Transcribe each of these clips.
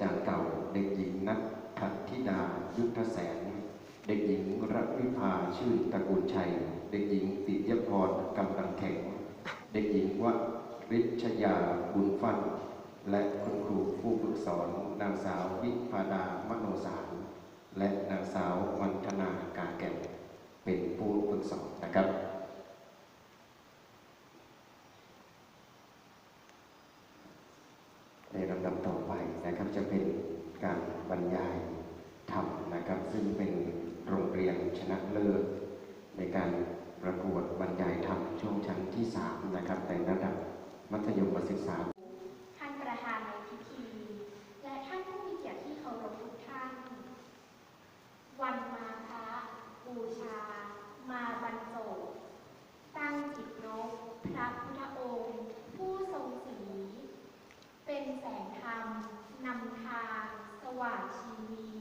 จากเก่าเด็กหญิงนัทพัทธิดายุทธแสน เด็กหญิงรัตวิภาชื่นตระกูลชัย เด็กหญิงปิยพรกำลังแข็ง เด็กหญิงวริชยาบุญฟัน และคุณครูผู้ฝึกสอนนางสาววิภาดามโนสาร และนางสาววันธนาการแก่นเป็นผู้ฝึกสอนนะครับ ในลำดับต่อไปนะครับจะเป็นการบรรยายธรรมนะครับ ซึ่งเป็นโรงเรียนชนะเลิศในการประกวดบรรยายธรรมช่วงชั้นที่ 3 นะครับในระดับมัธยมศึกษา ท่านประธานในพิธี และท่านผู้มีเกียรติที่เคารพทุกท่าน วันมาฆะบูชา มาบรรจบตั้งจิตนก พระพุทธองค์ ผู้ทรงศรีเป็นแสงธรรมนำทาง สว่างชีวี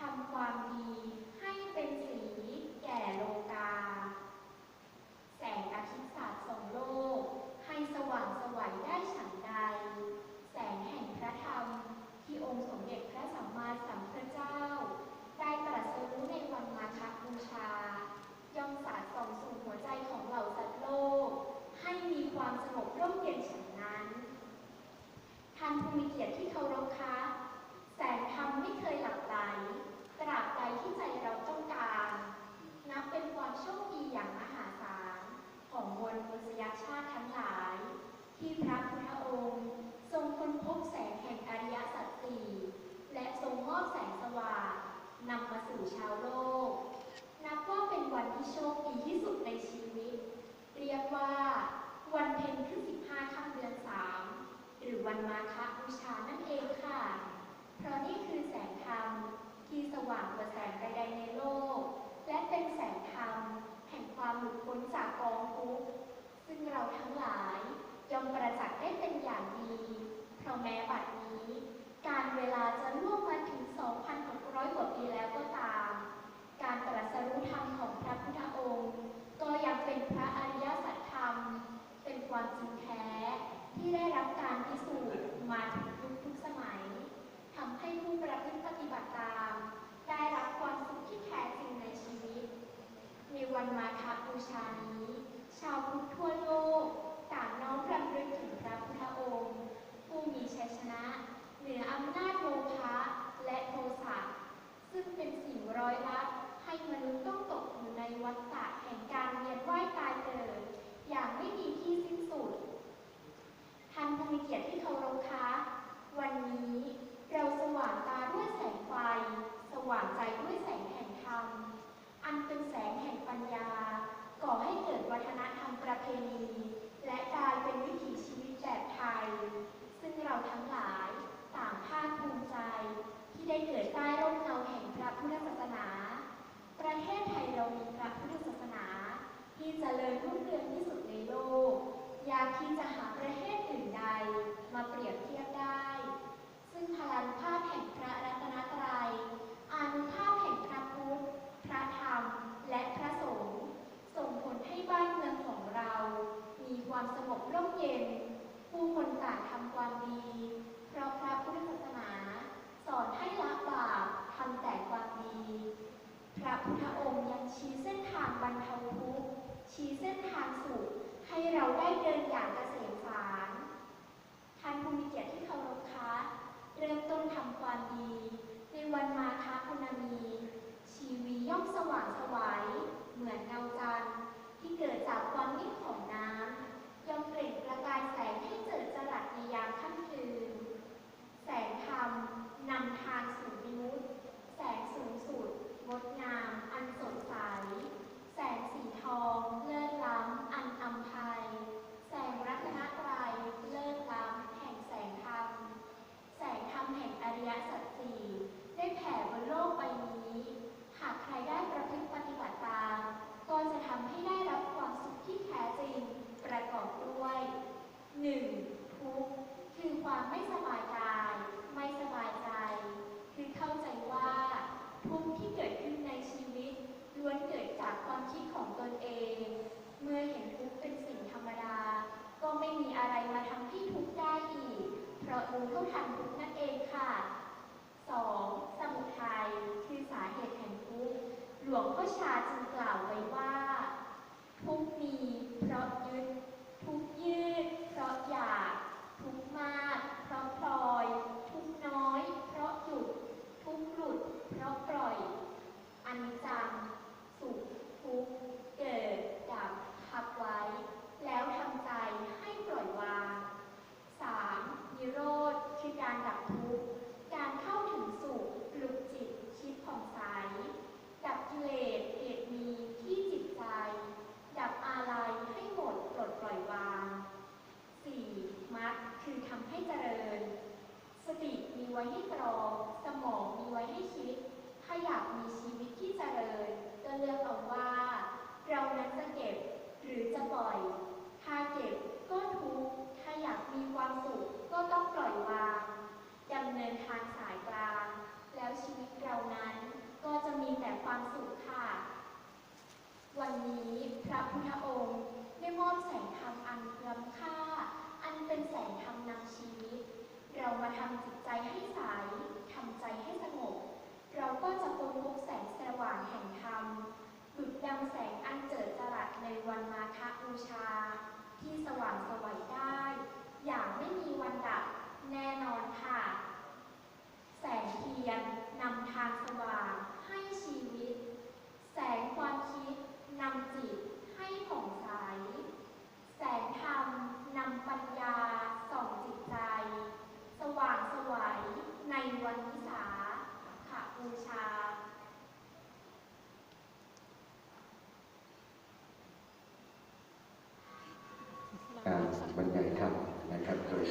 ทำความดีให้เป็นสีแก่โลกา แสงอาทิตย์สาดส่องโลก ให้สว่างสวัยได้ฉันใด แสงแห่งพระธรรม ที่องค์สมเด็จพระสัมมาสัมพุทธเจ้า ได้ตรัสรู้ในวันมาฆบูชา ย่อมสาดส่องสู่หัวใจของเหล่าสัตว์โลก ให้มีความสงบร่มเย็นฉันนั้น ท่านผู้มีเกียรติที่เคารพคะ แสงธรรมไม่เคยหลับไหลตราบใดที่ใจเราต้องการ นับเป็นความโชคดีอย่างมหาศาล ของมวลมนุษยชาติทั้งหลาย ที่พระพุทธองค์ ทรงค้นพบแสงแห่งอริยสัจสี่และทรงมอบแสงสว่างนำมาสู่ชาวโลก นับว่าเป็นวันที่โชคดีที่สุดในชีวิต เรียกว่า วันเพ็ญขึ้น15ค่ำเดือนสามหรือวันมาฆบูชานั่นเองค่ะ เพราะนี่คือแสงธรรมที่ส ว่างกว่าแสงใดๆในโลก และเป็นแสงธรรม แห่งความหลุดพ้นจากกองทุกข์ซึ่งเราทั้งหลายย่อมประจักษ์ได้เป็นอย่างดี เพราะแม้บัดนี้ การเวลาจะล่วงมาถึง 2,600 กว่าปีแล้วก็ตาม การตรัสรู้ธรรมของพระพุทธองค์ ก็ยังเป็นพระอริยสัจธรรม เป็นความจริงแท้ ที่ได้รับการพิสูจน์มาถึงยุคทุกสมัยทำให้ผู้ประพฤติปฏิบัติตาม ได้รับความสุขที่แท้จริงในชีวิต ในวันมาฆบูชานี้ ชาวพุทธทั่วโลก ต่างน้อมรำลึกถึงพระพุทธองค์ ผู้มีชัยชนะ เหนืออำนาจโลภะและโทสะซึ่งเป็นสิ่งร้อยลัดให้มนุษย์ต้องตกอยู่ในวัฏฏะแห่งการเวียนว่ายตายเกิด อย่างไม่มีที่สิ้นสุด ท่านผู้มีเกียรติที่เคารพคะ วันนี้เราสว่างตาด้วยแสงไฟ สว่างใจด้วยแสงแห่งธรรม อันเป็นแสงแห่งปัญญา ก่อให้เกิดวัฒนธรรมประเพณี และกลายเป็นวิถีชีวิตแบบไทย ซึ่งเราทั้งหลายต่างภาคภูมิใจ ที่ได้เกิดใต้ร่มเงาแห่งพระพุทธศาสนา ประเทศไทยเรามีพระพุทธศาสนา ที่เจ ริญรุ่งเรืองที่สุดในโลก ยากที่จะหาประเทศอื่นใดมาเปรียบเทียบได้ ซึ่งพลานุภาพแห่งพระรัตนตรัยอานุภาพแห่งพระพุทธ พระธรรม และพระสงฆ์ส่งผลให้บ้านเมืองของเรา มีความสงบร่มเย็น ผู้คนต่างทำความดี เพราะพระพุทธศาสนา สอนให้ละบาปทำแต่ความดี พระพุทธองค์ยังชี้เส้นทางบรรเทาทุกข์ ชี้เส้นทางสู่ให้เราได้เดินอย่างเกษมสานท่านผู้มีเกียรติที่เคารพคะ เริ่มต้นทำความดี อูต้องทำทุกนั่นเองค่ะ 2. สมุทัยคือสาเหตุแห่งทุกข์หลวงพ่อชาจึงกล่าวไว้ว่า ทุกมีเพราะยึด ทุกยืด เพราะอยาก ทุกมาก เพราะปล่อย ทุกน้อย เพราะหยุด ทุกหลุด เพราะปล่อย อันจัง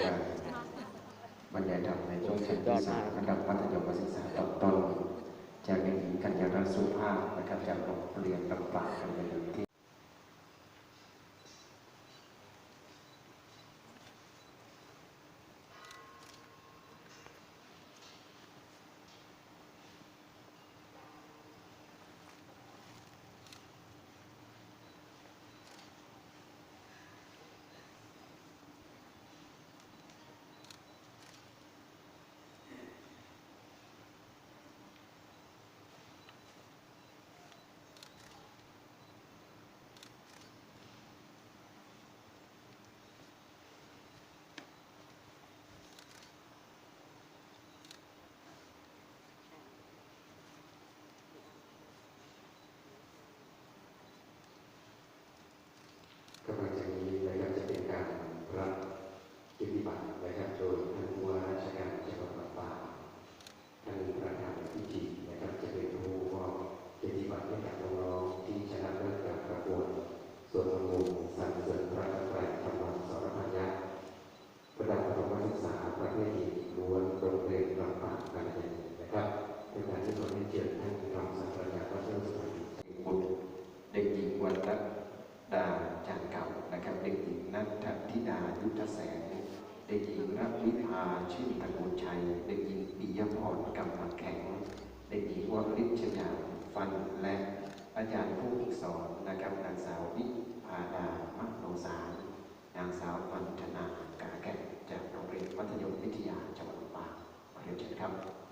ญาบรรยายธรรมในช่วงชั้นที่สามระดับมัธยมศึกษาตอนต้นจากเด็กหญิงกัญญารัตน์สุภาพนะครับจากโรงเรียนลำปางกันไปที่ นัทธิดายุทธแสนเด็กหญิงรัตวิพาชื่อตะโกูชัย เด็กหญิงปิยพรกำลัแข็ง เด็กหญิงวริชยาฟันและอาจารย์ผู้สอนนะครับนางสาววิภาดามัโนสารนางสาวปันธนากาแก่จากโรงเรียนมัธยมวิทยาจังหวัดลำปางเรียนเชิญครับ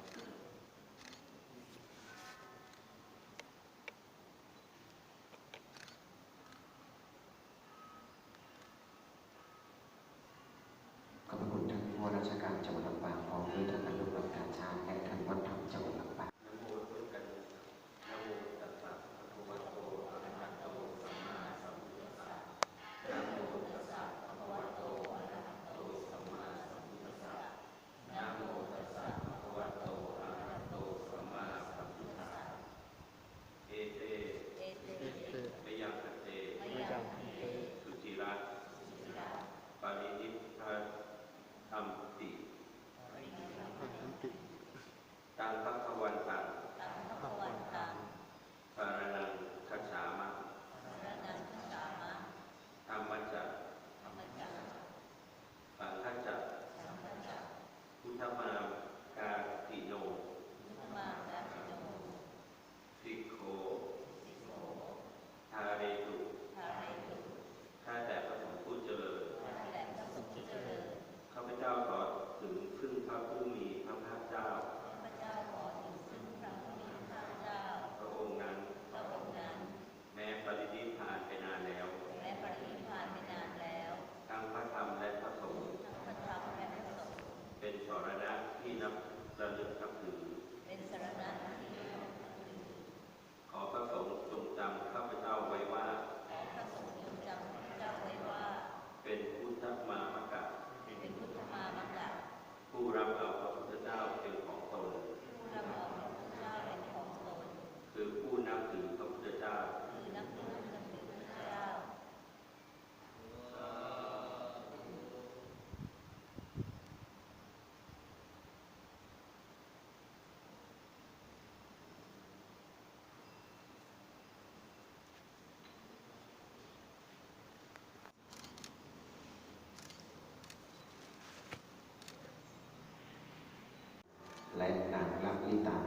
และนางลักลิตา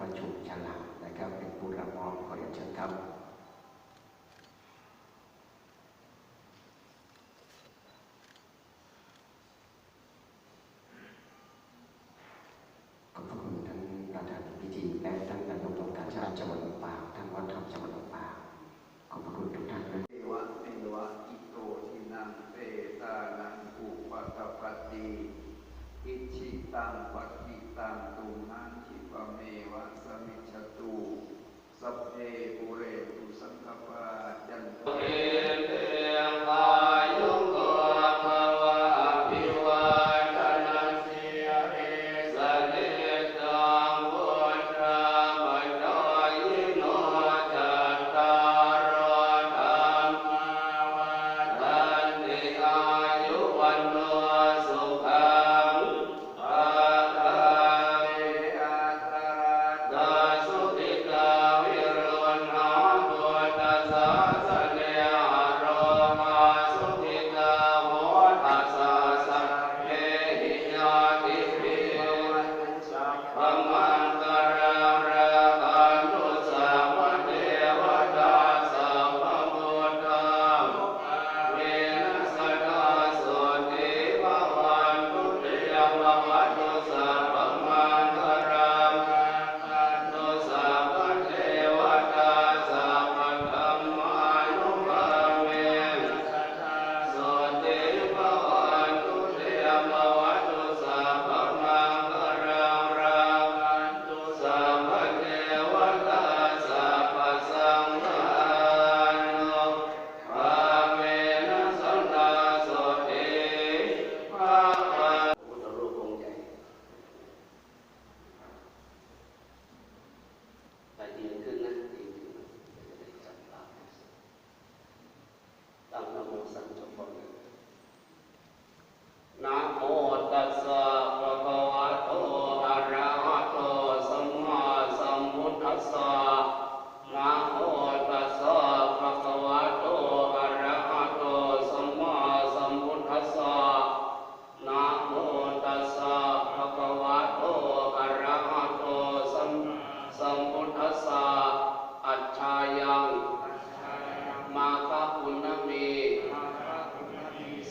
ประชุมฉลาดนะครับเป็นผู้รับมอบขอเรียนเชิญครับ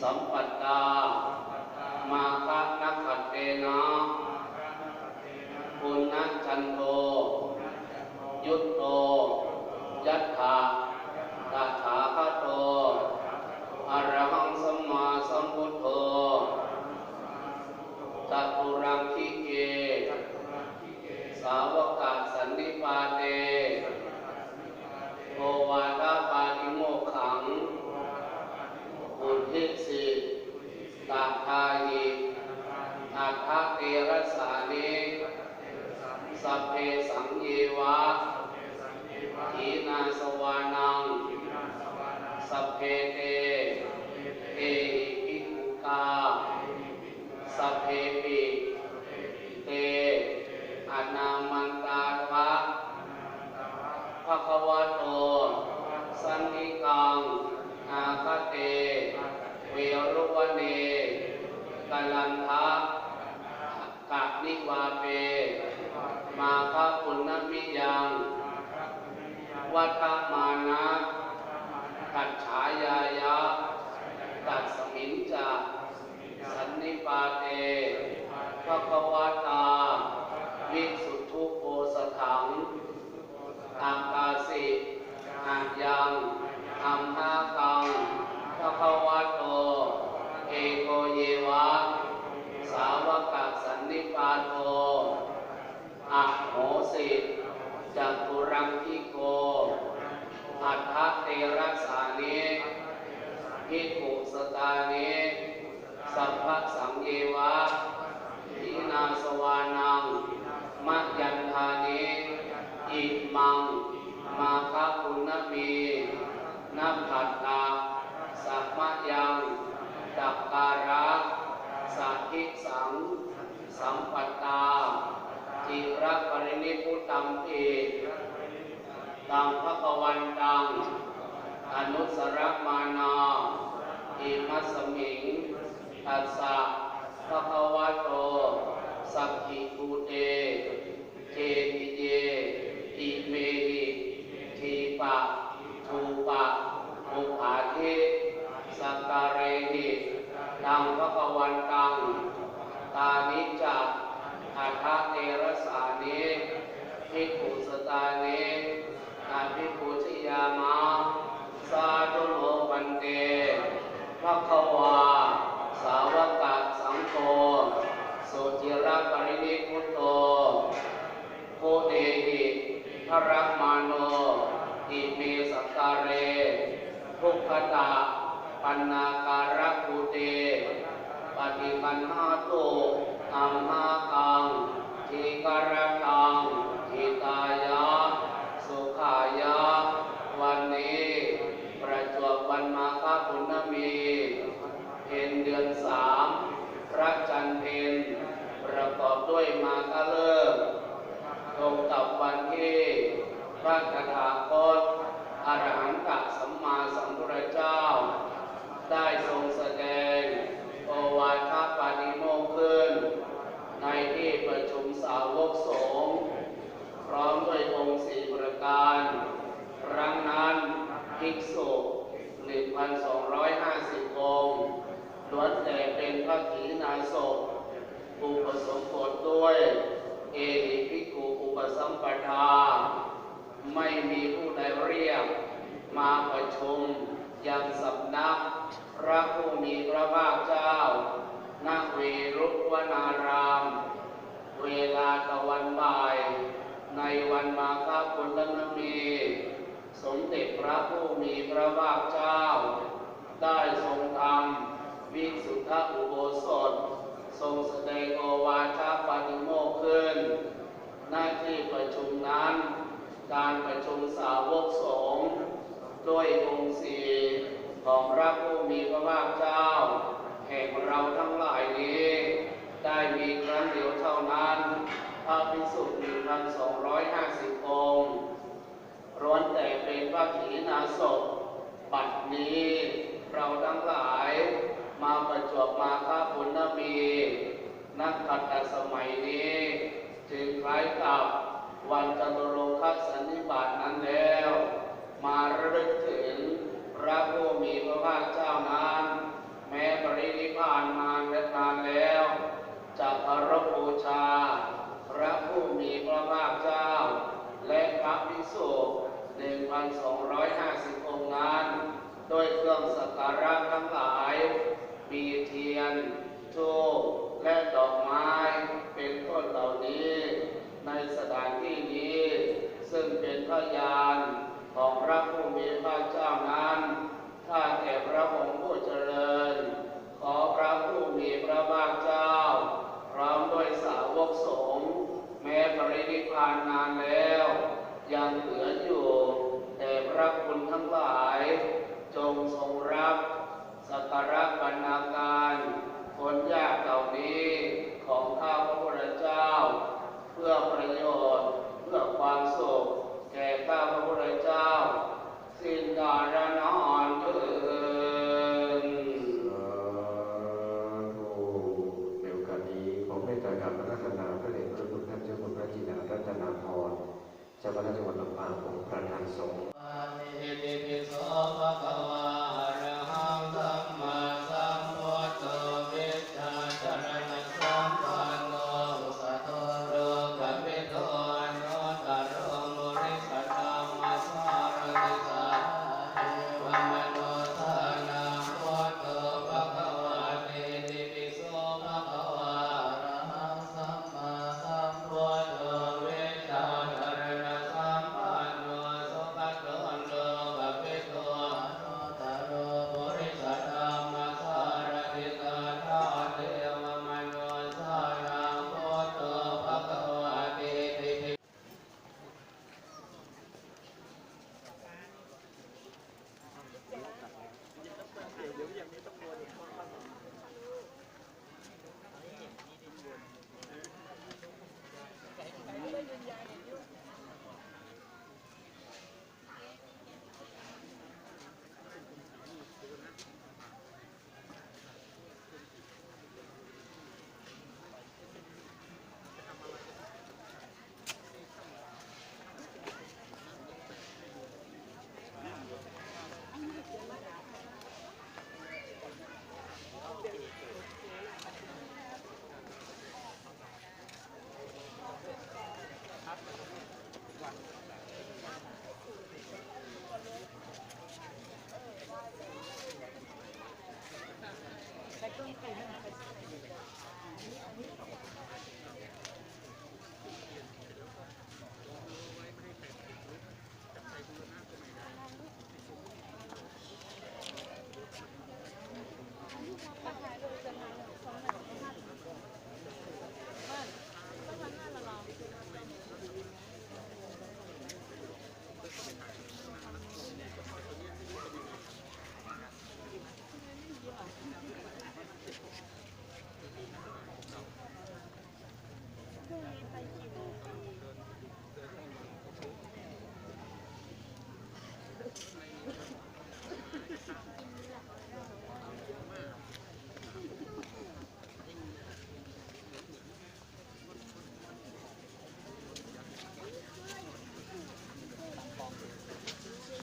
สัมปัตตา สัพพะสังเยวะทีนาสวานังมัจยันทานิอิมัง มาคคุณมีนับขัดนาสัมมยังดับการะสัทธิสัง สัมปตาจิรปรินิพุตัมเอตัมภะกวันตัง อนุสรมานาอิมัสมิง ทัสสะภะคะวะโต สัพพิภูเต เจติเยติเมหิทีปะทูปะภูผาทิสังกาเรหิตังภะคะวันตัง ตานิจจ จิรปรินิพุตโตโคเดหิพระรักมาโนอิเมสักการเรทุกขตาปันนาการะภูเตปฏิปันหาตุอัมหากังทีการะกังทิตายะ สุขายะ วันนี้ ประจวบวันมาฆบุญมีเพ็ญเดือนสามพระจันทร์เพ็ญประกอบด้วยมาฆเลิกษ์ ตรง กับวันที่พระตถาคตอรหันตสัมมาสัมพุทธเจ้า ได้ทรงแสดงโอวาทปาฏิโมกขึ้น ในที่ประชุมสาวกสงฆ์พร้อมด้วยองค์สี่ประการ ครั้งนั้นภิกษุ1,250 องค์ล้วนแต่เป็นพระขีณาสพอุปสมบทด้วย สัมปทา ไม่มีผู้ใดเรียก มาประชุมยังสำนัก พระผู้มีพระภาคเจ้าณเวรุวนาราม เวลาตะวันบ่าย ในวันมาฆบุญนมีสมเด็จพระผู้มีพระภาคเจ้า ได้ทรงทำวิสุทธอุโบสถ ทรงแสดงโอวาทปาฏิโมกข์ขึ้น หน้าที่ประชุมนั้น การประชุมสาวกสงฆ์ด้วยองค์สีของพระผู้มีพระภาคเจ้า แห่งเราทั้งหลายนี้ ได้มีครั้งเดียวเท่านั้น พระภิกษุ1,250องค์ร้วนแต่เป็นพระขีณาสพบัดนี้เราทั้งหลายมาประจวบมาค้าบุญนมีนักขัตตสมัยนี้ จึงคล้ายกับวันจตุรงคสันนิบาตนั้นแล้ว มาระลึกถึงพระผู้มีพระภาคเจ้านั้น แม้ปรินิพานมาและนานแล้วจะเคารพบูชา พระผู้มีพระภาคเจ้า และพระภิกษุ1,250องค์นั้นด้วยเครื่องสักการะทั้งหลาย มีเทียนทูปและดอกไม้ เป็นต้นเหล่านี้ ในสถานที่นี้ ซึ่งเป็นพยานของพระผู้มีพระเจ้านั้น ถ้าแก่พระองค์ผู้เจริญ ขอพระผู้มีพระภาคเจ้า พร้อมด้วยสาวกสงฆ์แม้ ปรินิพานนานแล้ว ยังเหลืออยู่ แต่พระคุณทั้งหลาย จงทรงรับสักการะบรรณาการผลยา วัดจังหวัดลำปางของประธานสงฆ์